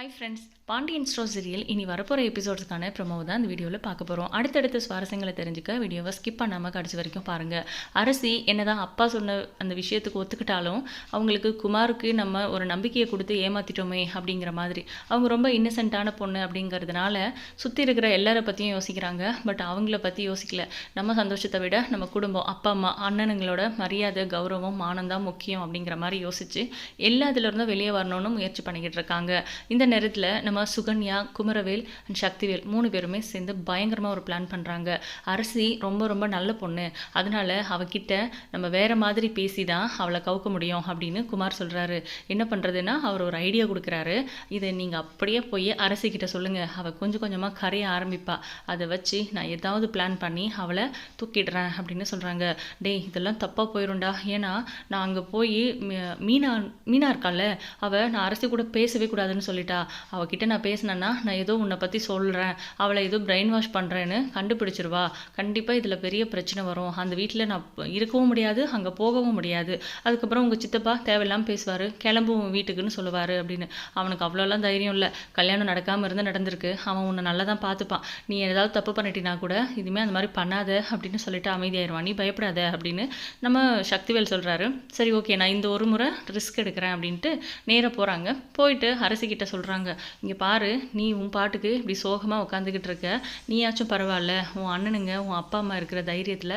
Hi friends Pandian store serial இனி வரப்போகிற எபிசோட்ஸ்க்கான promo தான் இந்த வீடியோவில் பார்க்க போகிறோம் அடுத்தடுத்த சுவாரஸ்யங்களை தெரிஞ்சுக்க வீடியோவை ஸ்கிப் பண்ணாமல் கடைசி வரைக்கும் பாருங்கள் அரசி என்னதான் அப்பா சொன்ன அந்த விஷயத்துக்கு ஒத்துக்கிட்டாலும் அவங்களுக்கு குமாருக்கு நம்ம ஒரு நம்பிக்கையை கொடுத்து ஏமாத்திட்டோமே அப்படிங்கிற மாதிரி. அவங்க ரொம்ப இன்னசென்ட்டான பொண்ணு அப்படிங்கிறதுனால சுற்றி இருக்கிற எல்லாரை பற்றியும் யோசிக்கிறாங்க. பட் அவங்கள பற்றி யோசிக்கல. நம்ம சந்தோஷத்தை விட நம்ம குடும்பம் அப்பா அம்மா அண்ணனுங்களோட மரியாதை கௌரவம் மானம் தான் முக்கியம் அப்படிங்கிற மாதிரி யோசிச்சு எல்லா இதுலேருந்தும் வெளியே வரணும்னு முயற்சி பண்ணிக்கிட்டு இருக்காங்க. இந்த நேரத்தில் நம்ம சுகன்யா குமரவேல் அண்ட் சக்திவேல் மூணு பேருமே சேர்ந்து பயங்கரமாக ஒரு பிளான் பண்ணுறாங்க அரசி ரொம்ப ரொம்ப நல்ல பொண்ணு. அதனால் அவகிட்ட நம்ம வேறு மாதிரி பேசி தான் அவளை கவுக்க முடியும் அப்படின்னு குமார் சொல்கிறாரு என்ன பண்ணுறதுன்னா அவர் ஒரு ஐடியா கொடுக்குறாரு. இதை நீங்கள் அப்படியே போய் அரசிக்கிட்ட சொல்லுங்கள் அவள் கொஞ்சம் கொஞ்சமாக கரைய ஆரம்பிப்பா. அதை வச்சு நான் ஏதாவது பிளான் பண்ணி அவளை தூக்கிடுறேன் அப்படின்னு சொல்கிறாங்க டேய் இதெல்லாம் தப்பாக போயிரும்டா. ஏன்னா நான் அங்கே போய் மீனா மீனா இருக்கால அவள் நான் அரசி கூட பேசவே கூடாதுன்னு சொல்லிட்டு. அவகிட்ட நான் பேசினேன்னா நான் ஏதோ உன்னை பற்றி சொல்கிறேன் அவளை ஏதோ பிரெயின் வாஷ் பண்ணுறேன்னு கண்டுபிடிச்சிருவா. கண்டிப்பாக இதில் பெரிய பிரச்சனை வரும். அந்த வீட்டில் நான் இருக்கவும் முடியாது அங்கே போகவும் முடியாது. அதுக்கப்புறம் உங்கள் சித்தப்பா தேவையில்லாமல் பேசுவார். கிளம்புவோம் வீட்டுக்குன்னு சொல்லுவார் அப்படின்னு. அவனுக்கு அவ்வளோலாம் தைரியம் இல்லை. கல்யாணம் நடக்காமல் இருந்து நடந்திருக்கு. அவன் உன்னை நல்லா தான் பார்த்துப்பான். நீ ஏதாவது தப்பு பண்ணிட்டினா கூட இதுவுமே அந்த மாதிரி பண்ணாத அப்படின்னு சொல்லிட்டு அமைதியாயிருவான் நீ பயப்படாத அப்படின்னு நம்ம சக்திவேல் சொல்கிறாரு சரி ஓகே நான் இந்த ஒரு முறை ரிஸ்க் எடுக்கிறேன் அப்படின்ட்டு நேராக போகிறாங்க போயிட்டு அரசிக்கிட்ட சொல்கிறாங்க சொல்கிறாங்க இங்கே பாரு நீ உன் பாட்டுக்கு இப்படி சோகமாக உட்காந்துக்கிட்டு இருக்க. நீயாச்சும் பரவாயில்ல உன் அண்ணனுங்க உன் அப்பா அம்மா இருக்கிற தைரியத்தில்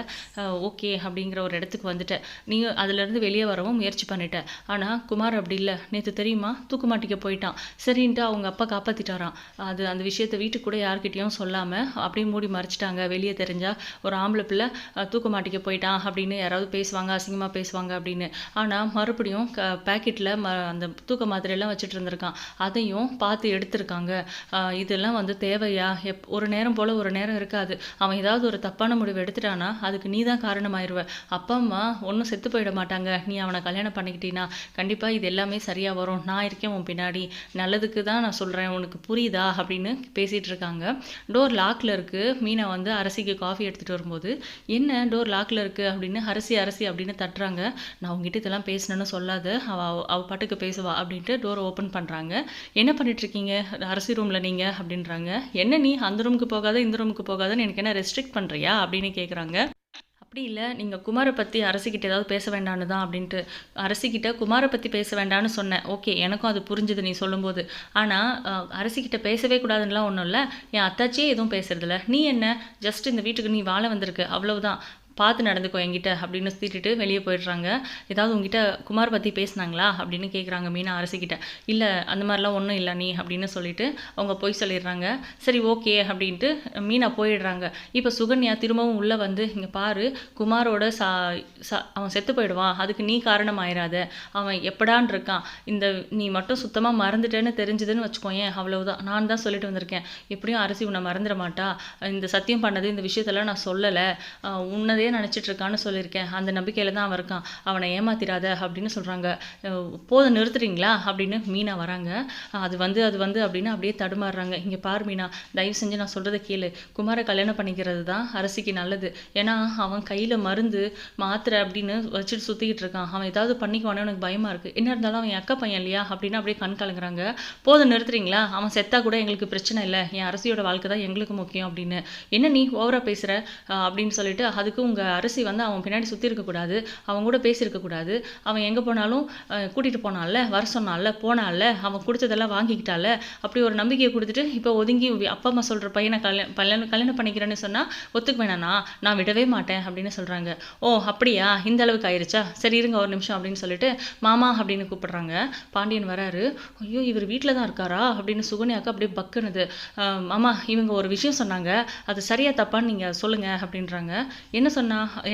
ஓகே அப்படிங்கிற ஒரு இடத்துக்கு வந்துட்ட. நீ அதுலேருந்து வெளியே வரவும் முயற்சி பண்ணிட்ட. ஆனால் குமார் அப்படி இல்லை. நேற்று தெரியுமா? தூக்கு மாட்டிக்க போயிட்டான். சரின்ட்டு அவங்க அப்பா காப்பாற்றிட்டாராம் அது அந்த விஷயத்தை வீட்டுக்கு கூட யார்கிட்டயும் சொல்லாமல் அப்படியே மூடி மறைச்சிட்டாங்க. வெளியே தெரிஞ்சால் ஒரு ஆம்பளை பிள்ளை தூக்கு மாட்டிக்க போயிட்டான் அப்படின்னு யாராவது பேசுவாங்க அசிங்கமாக பேசுவாங்க அப்படின்னு. ஆனால் மறுபடியும் க பேக்கெட்டில் ம அந்த தூக்க மாத்திரையெல்லாம் வச்சுட்டு இருந்திருக்கான். அதையும் பார்த்து எடுத்திருக்காங்க. இதெல்லாம் வந்து தேவையா? எப் ஒரு நேரம் போல் ஒரு நேரம் இருக்காது. அவன் ஏதாவது ஒரு தப்பான முடிவு எடுத்துட்டானா அதுக்கு நீ தான் காரணமாயிருவ. அப்பா அம்மா ஒன்றும் செத்து போயிட மாட்டாங்க. நீ அவனை கல்யாணம் பண்ணிக்கிட்டீனா கண்டிப்பாக இது எல்லாமே சரியாக வரும். நான் இருக்கேன் உன் பின்னாடி. நல்லதுக்கு தான் நான் சொல்கிறேன் உனக்கு புரியுதா? அப்படின்னு பேசிகிட்டு இருக்காங்க. டோர் லாக்கில் இருக்குது மீனா வந்து அரசிக்கு காஃபி எடுத்துகிட்டு வரும்போது என்ன டோர் லாக்கில் இருக்குது அப்படின்னு அரசி அரசி அப்படின்னு தட்டுறாங்க. நான் உங்ககிட்ட இதெல்லாம் பேசினேன்னு சொல்லாத. அவள் அவ- பாட்டுக்கு பேசுவா அப்படின்ட்டு டோரை ஓப்பன் பண்ணுறாங்க என்ன பண்ணிகிட்ருக்கீங்க அரசி ரூமில் நீங்கள் அப்படின்றாங்க. என்ன நீ? அந்த ரூமுக்கு போகாத இந்த ரூமுக்கு போகாதன்னு எனக்கு என்ன ரெஸ்ட்ரிக்ட் பண்ணுறியா அப்படின்னு கேட்குறாங்க அப்படி இல்லை. நீங்கள் குமாரை பற்றி அரசிக்கிட்ட ஏதாவது பேச வேண்டான்னு தான் அப்படின்ட்டு அரசிக்கிட்ட குமாரை பற்றி பேச வேண்டாம்னு சொன்னேன் ஓகே எனக்கும் அது புரிஞ்சுது நீ சொல்லும்போது. ஆனால் அரசிக்கிட்ட பேசவே கூடாதுன்னுலாம் ஒன்றும் இல்லை. என் அத்தாச்சியே எதுவும் பேசுறதில்ல. நீ என்ன? ஜஸ்ட் இந்த வீட்டுக்கு நீ வாழ வந்திருக்கு. அவ்வளவுதான். பார்த்து நடந்துக்கோ என்கிட்ட அப்படின்னு திட்டிட்டு வெளியே போயிடுறாங்க. ஏதாவது உங்ககிட்ட குமார் பற்றி பேசுனாங்களா அப்படின்னு கேட்குறாங்க மீனா அரசிக்கிட்ட. இல்லை அந்த மாதிரிலாம் ஒன்றும் இல்லை நீ அப்படின்னு சொல்லிட்டு அவங்க போய் சொல்லிடுறாங்க. சரி ஓகே அப்படின்ட்டு மீனா போயிடுறாங்க. இப்போ சுகன்யா திரும்பவும் உள்ளே வந்து இங்கே பாரு குமாரோட சா சா அவன் செத்து போயிடுவான். அதுக்கு நீ காரணம் ஆயிராத அவன் எப்படான் இருக்கான். இந்த நீ மட்டும் சுத்தமாக மறந்துட்டேன்னு தெரிஞ்சதுன்னு வச்சுக்கோயேன். அவ்வளவுதான். நான் தான் சொல்லிட்டு வந்திருக்கேன். எப்படியும் அரசி உன்னை மறந்துட மாட்டா. இந்த சத்தியம் பண்ணது இந்த விஷயத்தெல்லாம் நான் சொல்லலை. உன்னதே நினச்சிட்டு இருக்கான்னு சொல்லியிருக்கேன். அந்த நம்பிக்கையில் தான் அவன் இருக்கான். அவனை ஏமாத்திராத அப்படின்னு சொல்கிறாங்க போதும் நிறுத்துறீங்களா? அப்படின்னு மீனா வராங்க. அது வந்து அது வந்து அப்படின்னு அப்படியே தடுமாறுறாங்க. இங்கே பார் மீனா தயவு செஞ்சு நான் சொல்கிறத கேளு. குமாரை கல்யாணம் பண்ணிக்கிறது தான் அரசிக்கு நல்லது. ஏன்னா அவன் கையில் மருந்து மாத்திரை அப்படின்னு வச்சுட்டு சுற்றிக்கிட்டு இருக்கான். அவன் ஏதாவது பண்ணிக்குவானே எனக்கு பயமாக இருக்குது என்ன இருந்தாலும் அவன் அக்கா பையன் இல்லையா? அப்படின்னு அப்படியே கண் கலங்குறாங்க. போதும் நிறுத்துறீங்களா? அவன் செத்தா கூட எங்களுக்கு பிரச்சனை இல்லை. என் அரசியோட வாழ்க்கை தான் எங்களுக்கு முக்கியம் அப்படின்னு. என்ன நீ ஓவரா பேசுகிற அப்படின்னு சொல்லிட்டு அதுக்கும் உங்கள் அரசி வந்து அவன் பின்னாடி சுத்தி இருக்கக்கூடாது அவன் கூட பேசியிருக்கக்கூடாது அவன் எங்க போனாலும் கூட்டிகிட்டு கூட்டிட்டு வர சொன்னால போனால அவன் கொடுத்ததெல்லாம் வாங்கிக்கிட்டால அப்படி ஒரு நம்பிக்கையை கொடுத்துட்டு இப்போ ஒதுங்கி அப்பா அம்மா சொல்ற பையனை கல்யாணம் கல்யாணம் கல்யாணம் பண்ணிக்கிறேன்னு சொன்னா ஒத்துக்க வேணாண்ணா நான் விடவே மாட்டேன் அப்படின்னு சொல்றாங்க. ஓ அப்படியா? இந்த அளவுக்கு ஆயிருச்சா? சரி இருங்க ஒரு நிமிஷம் அப்படின்னு சொல்லிட்டு மாமா அப்படின்னு கூப்பிடுறாங்க. பாண்டியன் வராரு. ஐயோ இவர் வீட்டில் தான் இருக்காரா? அப்படின்னு சுகன்யாக்கு அப்படியே பக்குனுது. மாமா இவங்க ஒரு விஷயம் சொன்னாங்க. அது சரியா தப்பான்னு நீங்க சொல்லுங்க அப்படின்றாங்க. என்ன சொன்னா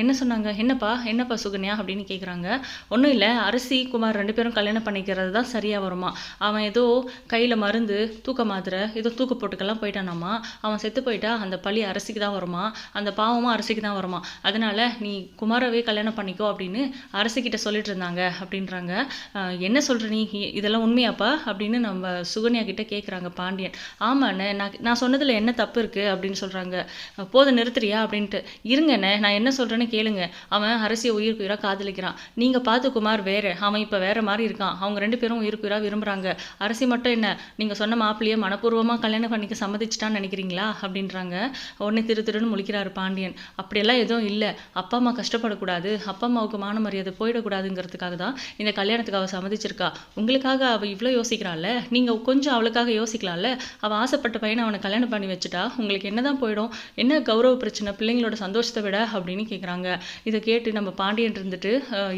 என்ன சொன்னாங்க? என்னப்பா? என்னப்பா சுகன்யா? அப்படின்னு கேட்குறாங்க ஒன்றும் இல்லை. அரிசி குமார் ரெண்டு பேரும் கல்யாணம் பண்ணிக்கிறது தான் சரியா வருமா? அவன் ஏதோ கையில மருந்து தூக்க மாத்திரை ஏதோ தூக்க போட்டுக்கெல்லாம் போயிட்டானாமா? அவன் செத்து போயிட்டா அந்த பழி அரசிக்கு தான் வருமா? அந்த பாவமும் அரசிக்கு தான் வருமா? அதனால நீ குமாரவே கல்யாணம் பண்ணிக்கோ அப்படின்னு அரசிக்கிட்ட சொல்லிட்டு இருந்தாங்க அப்படின்றாங்க. என்ன சொல்ற நீ? இதெல்லாம் உண்மையாப்பா? அப்படின்னு நம்ம சுகன்யா கிட்ட கேட்குறாங்க பாண்டியன். ஆமாண்ணே நான் நான் சொன்னதுல என்ன தப்பு இருக்கு? அப்படின்னு சொல்றாங்க. போதும் நிறுத்துறியா? அப்படின்ட்டு. இருங்கண்ணே நான் என்ன சொல்கிறேன்னு கேளுங்க. அவன் அரசியை உயிருக்கு உயிராக காதலிக்கிறான். நீங்கள் பார்த்து குமார் வேறு. அவன் இப்போ வேறு மாதிரி இருக்கான். அவங்க ரெண்டு பேரும் உயிருக்கு உயிராக விரும்புகிறாங்க அரசி மட்டும் என்ன? நீங்கள் சொன்ன மாப்பிள்ளையே மனப்பூர்வமாக கல்யாணம் பண்ணிக்க சம்மதிச்சிட்டான்னு நினைக்கிறீங்களா? அப்படின்றாங்க. உடனே திரு திருன்னு முழிக்கிறாரு பாண்டியன். அப்படியெல்லாம் எதுவும் இல்லை. அப்பா அம்மா கஷ்டப்படக்கூடாது. அப்பா அம்மாவுக்கு மான மரியாதை போயிடக்கூடாதுங்கிறதுக்காக தான் இந்த கல்யாணத்துக்கு அவள் சம்மதிச்சிருக்கா. உங்களுக்காக அவள் இவ்வளோ யோசிக்கிறாள்ல? நீங்கள் கொஞ்சம் அவளுக்காக யோசிக்கலாம்ல? அவள் ஆசைப்பட்ட பையனை அவனை கல்யாணம் பண்ணி வச்சுட்டா உங்களுக்கு என்ன தான் போயிடும்? என்ன கௌரவ பிரச்சனை? பிள்ளைங்களோட சந்தோஷத்தை விட அப்படின்னு கேட்குறாங்க இதை கேட்டு நம்ம பாண்டியன் இருந்துட்டு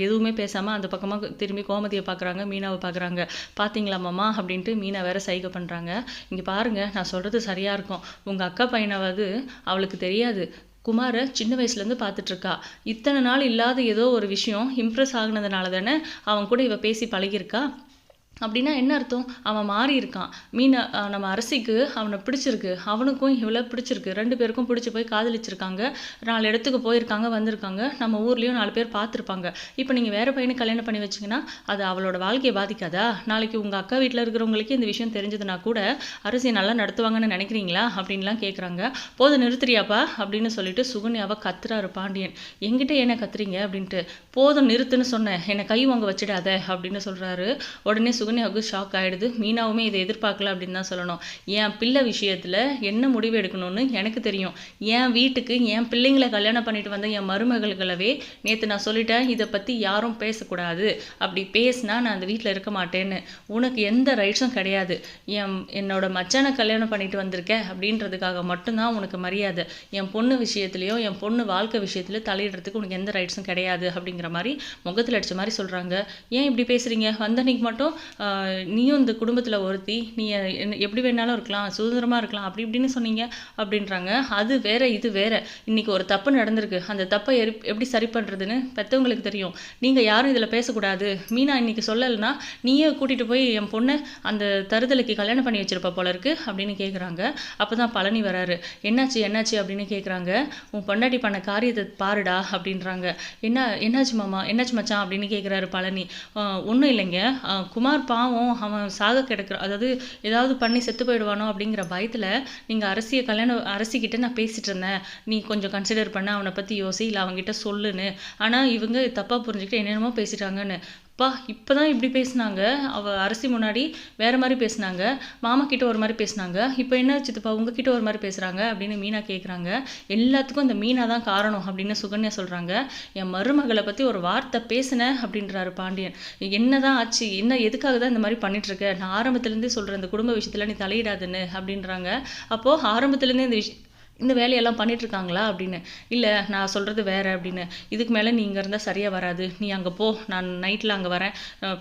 எதுவுமே பேசாமல் அந்த பக்கமாக திரும்பி கோமதியை பார்க்குறாங்க மீனாவை பார்க்குறாங்க பார்த்தீங்களா மாமா? அப்படின்ட்டு மீனா வேற சைகை பண்ணுறாங்க இங்கே பாருங்க நான் சொல்கிறது சரியாக இருக்கும். உங்கள் அக்கா பையனாவது அவளுக்கு தெரியாது. குமாரை சின்ன வயசுலேருந்து பார்த்துட்ருக்கா இத்தனை நாள் இல்லாத ஏதோ ஒரு விஷயம் இம்ப்ரெஸ் ஆகுனதுனால தானே அவன் கூட இவ பேசி பழகியிருக்கா? அப்படின்னா என்ன அர்த்தம்? அவன் மாறி இருக்கான். மீனை நம்ம அரசிக்கு அவனை பிடிச்சிருக்கு. அவனுக்கும் இவ்வளோ பிடிச்சிருக்கு. ரெண்டு பேருக்கும் பிடிச்சி போய் காதலிச்சிருக்காங்க. நாலு இடத்துக்கு போயிருக்காங்க வந்திருக்காங்க. நம்ம ஊர்லேயும் நாலு பேர் பார்த்துருப்பாங்க. இப்போ நீங்கள் வேற பையனை கல்யாணம் பண்ணி வச்சிங்கன்னா அது அவளோட வாழ்க்கையை பாதிக்காதா? நாளைக்கு உங்கள் அக்கா வீட்டில் இருக்கிறவங்களுக்கு இந்த விஷயம் தெரிஞ்சதுன்னா கூட அரசியை நல்லா நடத்துவாங்கன்னு நினைக்கிறீங்களா? அப்படின்லாம் கேட்குறாங்க போது நிறுத்துறியாப்பா? அப்படின்னு சொல்லிட்டு சுகன்யாவை கத்துறாரு பாண்டியன். என்கிட்ட என்ன கத்துறீங்க? அப்படின்ட்டு. போதும் நிறுத்துன்னு சொன்னேன். என்னை கை வாங்க வச்சிடாத அப்படின்னு சொல்கிறாரு உடனே சுகன்யாவுக்கு ஷாக் ஆயிடுது. மீனாவுமே இதை எதிர்பார்க்கல அப்படின்னு தான் சொல்லணும். என் பிள்ளை விஷயத்தில் என்ன முடிவு எடுக்கணும்னு எனக்கு தெரியும். என் வீட்டுக்கு என் பிள்ளைங்களை கல்யாணம் பண்ணிட்டு வந்த என் மருமகள்களவே நேற்று நான் சொல்லிட்டேன் இதை பற்றி யாரும் பேசக்கூடாது. அப்படி பேசினா நான் அந்த வீட்டில் இருக்க மாட்டேன்னு. உனக்கு எந்த ரைட்ஸும் கிடையாது. என் என்னோட மச்சானை கல்யாணம் பண்ணிட்டு வந்திருக்கேன் அப்படின்றதுக்காக மட்டும்தான் உனக்கு மரியாதை. என் பொண்ணு விஷயத்துலையோ என் பொண்ணு வாழ்க்கை விஷயத்துல தலையிடுறதுக்கு உனக்கு எந்த ரைட்ஸும் கிடையாது அப்படிங்கிற மாதிரி முகத்தில் அடித்த மாதிரி சொல்கிறாங்க ஏன் இப்படி பேசுகிறீங்க வந்தன்னைக்கு மட்டும் நீயும் இந்த குடும்பத்தில் ஒருத்தி நீ என்ன- எப்படி வேணாலும் இருக்கலாம் சுதந்திரமாக இருக்கலாம் அப்படி இப்படின்னு சொன்னீங்க அப்படின்றாங்க. அது வேற இது வேற. இன்னைக்கு ஒரு தப்பு நடந்திருக்கு. அந்த தப்பை எரி எப்படி சரி பண்ணுறதுன்னு பெற்றவங்களுக்கு தெரியும். நீங்கள் யாரும் இதில் பேசக்கூடாது. மீனா இன்னைக்கு சொல்லலைன்னா நீயே கூட்டிகிட்டு போய் என் பொண்ணை அந்த தருதலைக்கு கல்யாணம் பண்ணி வச்சிருப்ப போல இருக்கு அப்படின்னு கேட்குறாங்க அப்போ தான் பழனி வராரு. என்னாச்சு என்னாச்சு அப்படின்னு கேட்குறாங்க உன் பொண்டாட்டி பண்ண காரியத்தை பாருடா அப்படின்றாங்க. என்ன என்னாச்சு மாமா என்னாச்சு மச்சான் அப்படின்னு கேட்குறாரு பழனி. ஒன்றும் இல்லைங்க. குமார் பாவம் அவன் சாக கிடக்குற அதாவது ஏதாவது பண்ணி செத்து போயிடுவானோ அப்படிங்கிற பயத்தில் நீங்கள் அரசியை கல்யாணம் அரசிக்கிட்ட நான் பேசிகிட்டு இருந்தேன். நீ கொஞ்சம் கன்சிடர் பண்ண அவனை பற்றி யோசி இல்லை அவங்ககிட்ட சொல்லுன்னு. ஆனால் இவங்க தப்பாக புரிஞ்சுக்கிட்டு என்னென்னமோ பேசிட்டாங்கன்னு. அப்பா இப்போ தான் இப்படி பேசுனாங்க. அவள் அரசி முன்னாடி வேறு மாதிரி பேசுனாங்க. மாமா கிட்ட ஒரு மாதிரி பேசுனாங்க. இப்போ என்ன சித்தப்பா உங்ககிட்ட ஒரு மாதிரி பேசுகிறாங்க அப்படின்னு மீனா கேட்குறாங்க எல்லாத்துக்கும் இந்த மீனா தான் காரணம் அப்படின்னு சுகன்யா சொல்கிறாங்க என் மருமகளை பற்றி ஒரு வார்த்தை பேசினேன் அப்படின்றாரு பாண்டியன். என்னதான் ஆச்சு? என்ன எதுக்காக தான் இந்த மாதிரி பண்ணிட்டுருக்க? நான் ஆரம்பத்துலேருந்தே சொல்கிறேன் இந்த குடும்ப விஷயத்தில் நீ தலையிடாதுன்னு அப்படின்றாங்க. அப்போது ஆரம்பத்துலேருந்தே இந்த விஷயம் இந்த வேலையெல்லாம் பண்ணிட்டுருக்காங்களா அப்படின்னு. இல்லை நான் சொல்கிறது வேற அப்படின்னு. இதுக்கு மேலே நீ இங்கே இருந்தால் சரியாக வராது. நீ அங்கே போ. நான் நைட்டில் அங்கே வரேன்.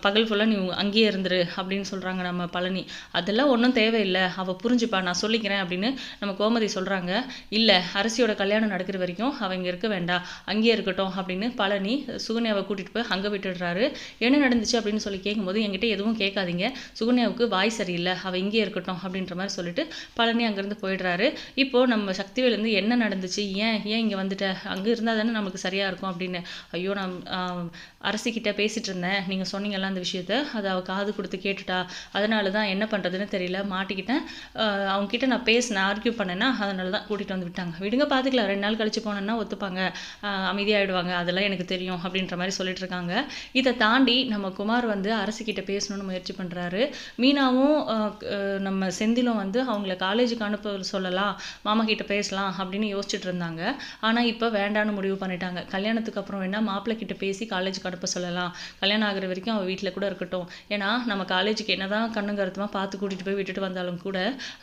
பகல் ஃபுல்லாக நீ அங்கேயே இருந்துரு அப்படின்னு சொல்கிறாங்க நம்ம பழனி. அதெல்லாம் ஒன்றும் தேவையில்லை. அவள் புரிஞ்சுப்பா. நான் சொல்லிக்கிறேன் அப்படின்னு நம்ம கோமதி சொல்கிறாங்க இல்லை அரசியோட கல்யாணம் நடக்கிற வரைக்கும் அவள் இங்கே இருக்க வேண்டாம் அங்கேயே இருக்கட்டும் அப்படின்னு பழனி சுகன்யாவை கூட்டிகிட்டு போய் அங்கே விட்டுடுறாரு. என்ன நடந்துச்சு அப்படின்னு சொல்லி கேட்கும்போது என்கிட்ட எதுவும் கேட்காதீங்க. சுகன்யாவுக்கு வாய் சரியில்லை. அவள் இங்கேயே இருக்கட்டும் அப்படின்ற மாதிரி சொல்லிட்டு பழனி அங்கேருந்து போயிடுறாரு. இப்போ நம்ம சக்திவேலேருந்து என்ன நடந்துச்சு? ஏன் ஏன் இங்கே வந்துட்ட? அங்கே இருந்தால் தானே நமக்கு சரியாக இருக்கும் அப்படின்னு. ஐயோ நான் அரசிக்கிட்ட பேசிகிட்டு இருந்தேன். நீங்கள் சொன்னீங்கல்ல அந்த விஷயத்த? அதை அவள் காது கொடுத்து கேட்டுட்டா. அதனால தான் என்ன பண்ணுறதுன்னு தெரியல. மாட்டிக்கிட்டேன். ஆஹ், அவங்க நான் பேசினேன் ஆர்கியூ பண்ணேன்னா அதனால தான் கூட்டிகிட்டு வந்து விட்டாங்க. விடுங்க பார்த்துக்கலாம் ரெண்டு நாள் கழிச்சு போனேன்னா ஒத்துப்பாங்க. அமைதியாகிடுவாங்க அதெல்லாம் எனக்கு தெரியும் அப்படின்ற மாதிரி சொல்லிட்டு இருக்காங்க. இதை தாண்டி நம்ம குமார் வந்து அரசிக்கிட்ட பேசணும்னு முயற்சி பண்ணுறாரு மீனாவும் நம்ம செந்திலும் வந்து அவங்கள காலேஜுக்கு அனுப்ப சொல்லலாம். மாமா கிட்ட பேசலாம் அப்படின்னு யோசிச்சுட்டு இருந்தாங்க. ஆனால் இப்போ வேண்டான்னு முடிவு பண்ணிட்டாங்க. கல்யாணத்துக்கு அப்புறம் வேணால் மாப்பிள்ளை கிட்ட பேசி காலேஜ் கடப்ப சொல்லலாம். கல்யாணம் ஆகுற வரைக்கும் அவள் வீட்டில் கூட இருக்கட்டும். ஏன்னா நம்ம காலேஜுக்கு என்ன தான் கண்ணு கருத்தமாக பார்த்து கூட்டிகிட்டு போய் விட்டுட்டு வந்தாலும் கூட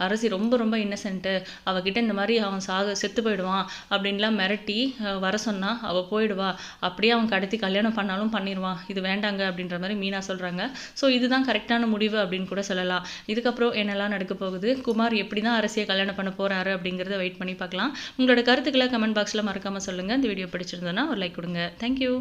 அரசி ரொம்ப ரொம்ப இன்னசென்ட்டு அவகிட்ட இந்த மாதிரி அவன் சாக செத்து போயிடுவான் அப்படின்லாம் மிரட்டி வர சொன்னால் அவள் போயிடுவா. அப்படியே அவன் கடத்தி கல்யாணம் பண்ணாலும் பண்ணிடுவான் இது வேண்டாங்க அப்படின்ற மாதிரி மீனா சொல்கிறாங்க ஸோ இதுதான் கரெக்டான முடிவு அப்படின்னு கூட சொல்லலாம். இதுக்கப்புறம் என்னெல்லாம் நடக்க போகுது? குமார் எப்படி தான் அரசியை கல்யாணம் பண்ண போறாரு அப்படிங்கிறத வெயிட் பண்ணி பார்க்கலாம். உங்களோட கருத்துக்களை கமெண்ட் பாக்ஸில் மறக்காமல் சொல்லுங்கள் இந்த வீடியோ பிடிச்சிருந்தோன்னா ஒரு லைக் கொடுங்க. தேங்க்யூ